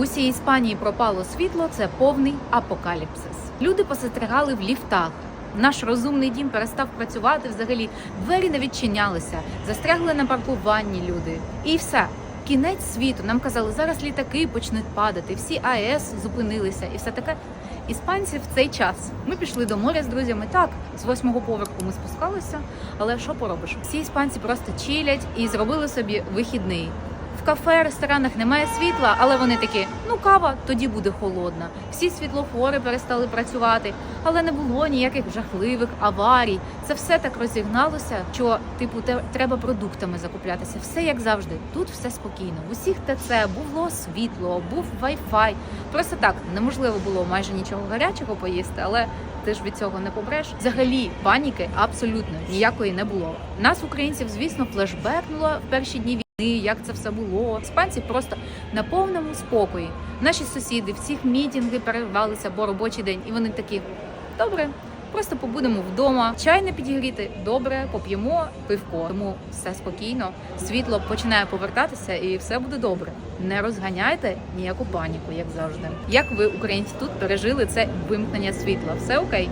Усій Іспанії пропало світло. Це повний апокаліпсис. Люди постригали в ліфтах. Наш розумний дім перестав працювати взагалі. Двері не відчинялися, застрягли на паркуванні люди. І все. Кінець світу. Нам казали, зараз літаки почнуть падати, всі АЕС зупинилися і все таке. Іспанці в цей час ми пішли до моря з друзями. Так, з восьмого поверху ми спускалися, але що поробиш? Всі іспанці просто чилять і зробили собі вихідний. В кафе, ресторанах немає світла, але вони такі: ну кава тоді буде холодна. Всі світлофори перестали працювати, але не було ніяких жахливих аварій. Це все так розігналося, що типу те- треба продуктами закуплятися. Все як завжди. Тут все спокійно. В усіх ТЦ було світло, був вай-фай. Просто так неможливо було майже нічого гарячого поїсти, але ти ж від цього не побреш. Взагалі паніки абсолютно ніякої не було. Нас, українців, звісно, флешбекнуло в перші дні як це все було. Іспанці просто на повному спокої. Наші сусіди всіх мітінги перервалися, бо робочий день, і вони такі добре. Просто побудемо вдома, чай не підігріти, добре, поп'ємо пивко. Тому все спокійно, світло починає повертатися, і все буде добре. Не розганяйте ніяку паніку, як завжди. Як ви, українці, тут пережили це вимкнення світла? Все окей?